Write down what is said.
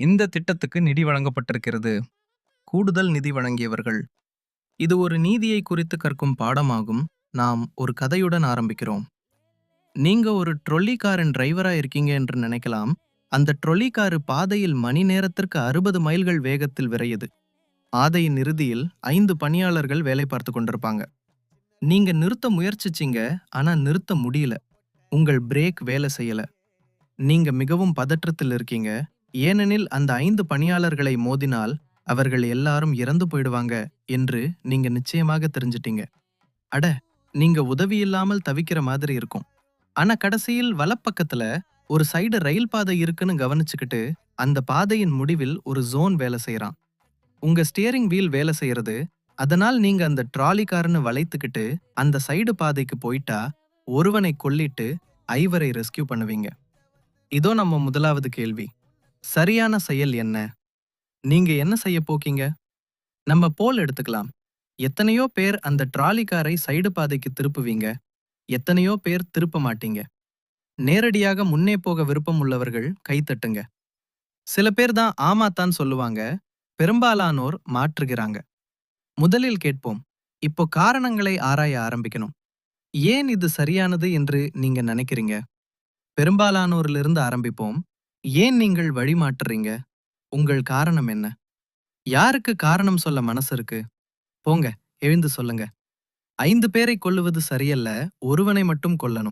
இந்த திட்டத்துக்கு நிதி வழங்கப்பட்டிருக்கிறது. கூடுதல் நிதி வழங்கியவர்கள். இது ஒரு நீதியை குறித்து கற்கும் பாடமாகும். நாம் ஒரு கதையுடன் ஆரம்பிக்கிறோம். நீங்க ஒரு ட்ரொல்லி காரின் டிரைவரா இருக்கீங்க என்று நினைக்கலாம். அந்த ட்ரொல்லி காரு பாதையில் மணி நேரத்திற்கு அறுபது மைல்கள் வேகத்தில் விரையுது. ஆதையின் இறுதியில் ஐந்து பணியாளர்கள் வேலை பார்த்து கொண்டிருப்பாங்க. நீங்க நிறுத்த முயற்சிச்சீங்க ஆனா நிறுத்த முடியல. உங்கள் பிரேக் வேலை செய்யல. நீங்க மிகவும் பதற்றத்தில் இருக்கீங்க. ஏனெனில் அந்த ஐந்து பணியாளர்களை மோதினால் அவர்கள் எல்லாரும் இறந்து போயிடுவாங்க என்று நீங்க நிச்சயமாக தெரிஞ்சிட்டீங்க. அட நீங்க உதவி இல்லாமல் தவிக்கிற மாதிரி இருக்கும். ஆனா கடைசியில் வலப்பக்கத்துல ஒரு சைடு ரயில் பாதை இருக்குன்னு கவனிச்சுக்கிட்டு அந்த பாதையின் முடிவில் ஒரு ஜோன் வேலை செய்யறான் உங்க ஸ்டியரிங் வீல் வேலை செய்யறது அதனால் நீங்க அந்த ட்ராலிக்காரனு வளைத்துக்கிட்டு அந்த சைடு பாதைக்கு போயிட்டா ஒருவனை கொல்லிட்டு ஐவரை ரெஸ்கியூ பண்ணுவீங்க. இதோ நம்ம முதலாவது கேள்வி. சரியான செயல் என்ன? நீங்க என்ன செய்ய போக்கீங்க? நம்ம போல் எடுத்துக்கலாம். எத்தனையோ பேர் அந்த ட்ராலி காரை சைடு பாதைக்கு திருப்புவீங்க. எத்தனையோ பேர் திருப்ப மாட்டீங்க. நேரடியாக முன்னே போக விருப்பம் உள்ளவர்கள் கைத்தட்டுங்க சில பேர் தான் ஆமாத்தான் சொல்லுவாங்க பெரும்பாலானோர் மாற்றுகிறாங்க. முதலில் கேட்போம் இப்போ காரணங்களை ஆராய ஆரம்பிக்கணும். ஏன் இது சரியானது என்று நீங்க நினைக்கிறீங்க? பெரும்பாலானோரிலிருந்து ஆரம்பிப்போம் ஏன் நீங்கள் வழி மாற்றுறீங்க உங்கள் காரணம் என்ன? யாருக்கு காரணம் சொல்ல மனசு இருக்கு? போங்க எழுந்து சொல்லுங்க. ஐந்து பேரை கொல்லுவது சரியல்ல ஒருவனை மட்டும் கொல்லணும்.